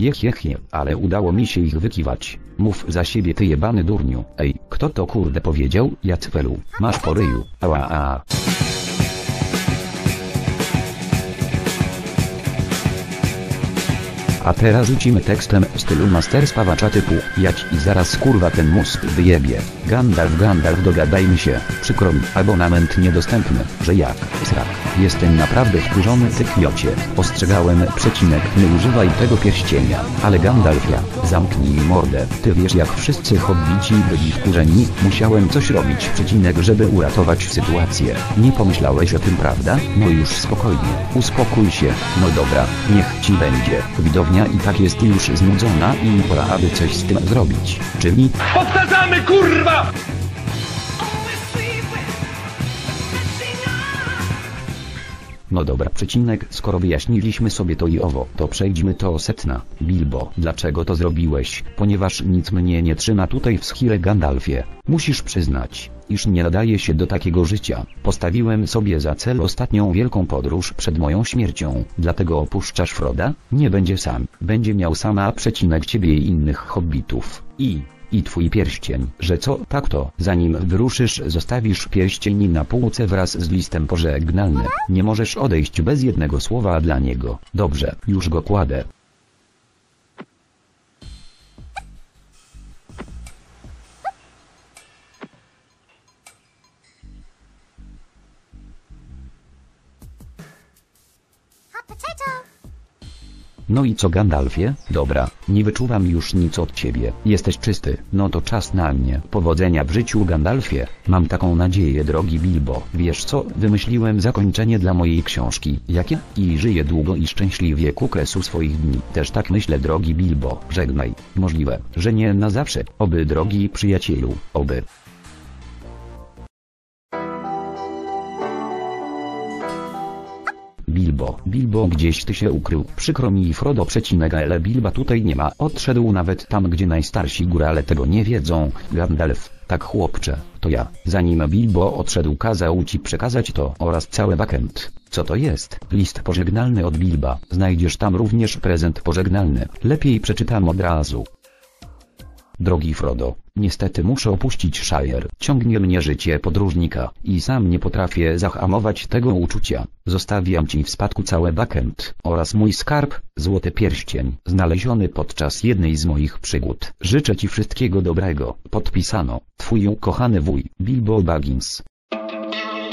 Jech jech je, ale udało mi się ich wykiwać. Mów za siebie ty jebany durniu. Ej, kto to kurde powiedział? Jacwelu, masz po ryju. Ała a. A teraz rzucimy tekstem w stylu master spawacza typu Jać i zaraz kurwa ten mózg wyjebie. Gandalf Gandalf dogadajmy się, przykro mi, abonament niedostępny, że jak, srak. Jestem naprawdę wkurzony ty kmiocie. Ostrzegałem przecinek nie używaj tego pierścienia. Ale Gandalf ja, zamknij mordę. Ty wiesz jak wszyscy hobbici byli wkurzeni, musiałem coś robić przecinek żeby uratować sytuację. Nie pomyślałeś o tym prawda? No już spokojnie, uspokój się. No dobra, niech ci będzie. Widownia i tak jest już znudzona i pora aby coś z tym zrobić. Czyli Powtarzamy kurwa! No dobra, przecinek, skoro wyjaśniliśmy sobie to i owo, to przejdźmy to setna. Bilbo, dlaczego to zrobiłeś? Ponieważ nic mnie nie trzyma tutaj w schile Gandalfie. Musisz przyznać, iż nie nadaje się do takiego życia. Postawiłem sobie za cel ostatnią wielką podróż przed moją śmiercią. Dlatego opuszczasz Froda? Nie będzie sam. Będzie miał sama przecinek ciebie i innych hobbitów. I i twój pierścień, że co tak to, zanim wyruszysz zostawisz pierścień na półce wraz z listem pożegnalnym. Nie możesz odejść bez jednego słowa dla niego. Dobrze, już go kładę. No i co Gandalfie? Dobra, nie wyczuwam już nic od ciebie. Jesteś czysty. No to czas na mnie. Powodzenia w życiu Gandalfie. Mam taką nadzieję drogi Bilbo. Wiesz co? Wymyśliłem zakończenie dla mojej książki. Jakie? I żyję długo i szczęśliwie ku kresu swoich dni. Też tak myślę drogi Bilbo. Żegnaj. Możliwe, że nie na zawsze. Oby drogi przyjacielu. Oby. Bilbo, Bilbo gdzieś ty się ukrył. Przykro mi Frodo przecinek ale Bilba tutaj nie ma. Odszedł nawet tam gdzie najstarsi górale tego nie wiedzą. Gandalf, tak chłopcze, to ja. Zanim Bilbo odszedł kazał ci przekazać to oraz cały bakent. Co to jest? List pożegnalny od Bilba. Znajdziesz tam również prezent pożegnalny. Lepiej przeczytam od razu. Drogi Frodo, niestety muszę opuścić Shire. Ciągnie mnie życie podróżnika i sam nie potrafię zahamować tego uczucia. Zostawiam ci w spadku całe backend oraz mój skarb, złoty pierścień, znaleziony podczas jednej z moich przygód. Życzę ci wszystkiego dobrego. Podpisano, twój ukochany wuj, Bilbo Baggins.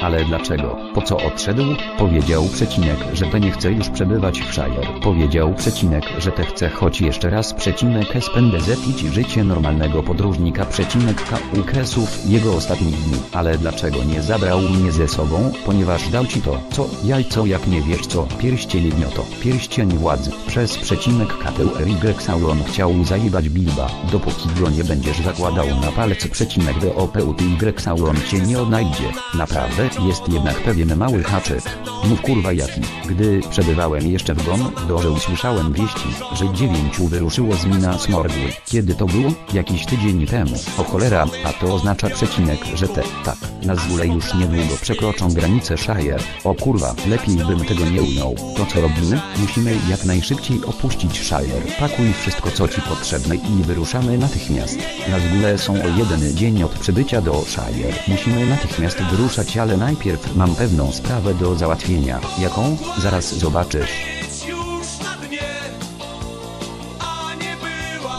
Ale dlaczego? Po co odszedł? Powiedział przecinek, że te nie chce już przebywać w Shire. Powiedział przecinek, że te chce choć jeszcze raz przecinek spędzę zepić życie normalnego podróżnika przecinek k u kresów jego ostatnich dni. Ale dlaczego nie zabrał mnie ze sobą? Ponieważ dał ci to, co jajco jak nie wiesz co, pierścień gnioto, pierścień władzy. Przez przecinek kateł Y Sauron chciał zajebać Bilba, dopóki go nie będziesz zakładał na palec przecinek DOPUT Y Sauron cię nie odnajdzie. Naprawdę, jest jednak pewien mały haczyk. Mów kurwa jaki. Gdy przebywałem jeszcze w Gon, dorze usłyszałem wieści, że dziewięciu wyruszyło z Mina Smorgły. Kiedy to było? Jakiś tydzień temu. O cholera, a to oznacza przecinek, że te, tak, Nazgule już niedługo przekroczą granicę Shire. O kurwa, lepiej bym tego nie ujął. To co robimy? Musimy jak najszybciej opuścić Shire. Pakuj wszystko co ci potrzebne i wyruszamy natychmiast. Nazgule są o jeden dzień od przybycia do Shire. Musimy natychmiast wyruszać, ale najpierw mam pewną sprawę do załatwienia. Jaką? Zaraz zobaczysz.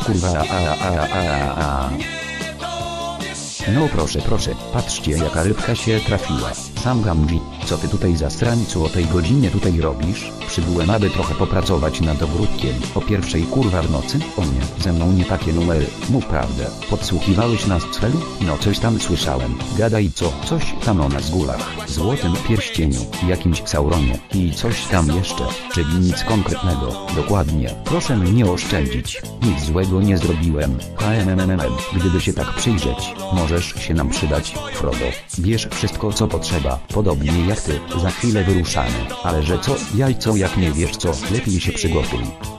Kurwa, a, a, a, a, a. No proszę, proszę, patrzcie jaka rybka się trafiła. Sam Gamji, co ty tutaj za strańcu o tej godzinie tutaj robisz? Przybyłem aby trochę popracować nad ogródkiem. O pierwszej kurwa w nocy? O nie, ze mną nie takie numery. Mów prawdę. Podsłuchiwałeś nas celu? No coś tam słyszałem. Gadaj co? Coś tam o nas górach. Złotym pierścieniu, jakimś Sauronie i coś tam jeszcze. Czyli nic konkretnego. Dokładnie. Proszę mnie oszczędzić. Nic złego nie zrobiłem. HMMMM. Gdyby się tak przyjrzeć, możesz się nam przydać, Frodo. Bierz wszystko co potrzeba. Podobnie jak ty. Za chwilę wyruszamy. Ale że co? Jajco jak nie wiesz co, lepiej się przygotuj.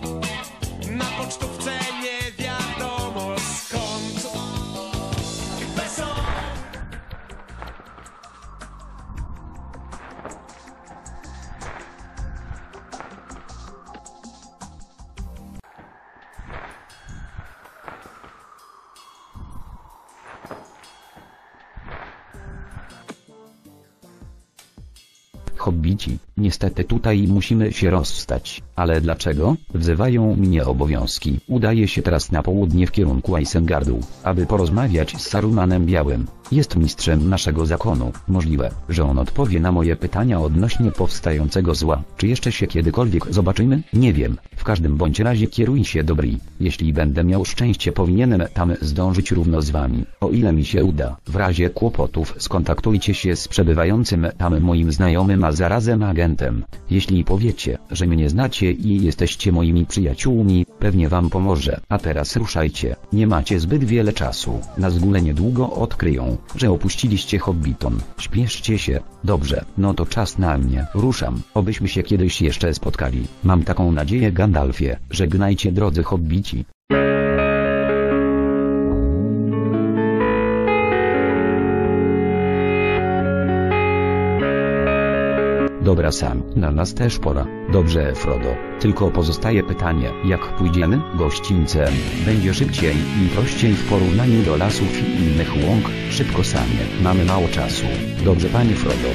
Hobbici, niestety tutaj musimy się rozstać. Ale dlaczego? Wzywają mnie obowiązki. Udaję się teraz na południe w kierunku Isengardu, aby porozmawiać z Sarumanem Białym. Jest mistrzem naszego zakonu. Możliwe, że on odpowie na moje pytania odnośnie powstającego zła. Czy jeszcze się kiedykolwiek zobaczymy? Nie wiem. W każdym bądź razie kieruj się do Bri. Jeśli będę miał szczęście powinienem tam zdążyć równo z wami. O ile mi się uda. W razie kłopotów skontaktujcie się z przebywającym tam moim znajomym a zarazem agentem. Jeśli powiecie, że mnie i jesteście moimi przyjaciółmi, pewnie wam pomoże. A teraz ruszajcie. Nie macie zbyt wiele czasu. Na zgóle niedługo odkryją, że opuściliście Hobbiton. Śpieszcie się. Dobrze, no to czas na mnie. Ruszam. Obyśmy się kiedyś jeszcze spotkali. Mam taką nadzieję Gandalfie. Żegnajcie drodzy hobbici. Dobra Sam, na nas też pora. Dobrze Frodo, tylko pozostaje pytanie, jak pójdziemy? Gościńcem. Będzie szybciej i prościej w porównaniu do lasów i innych łąk. Szybko Samie, mamy mało czasu. Dobrze panie Frodo.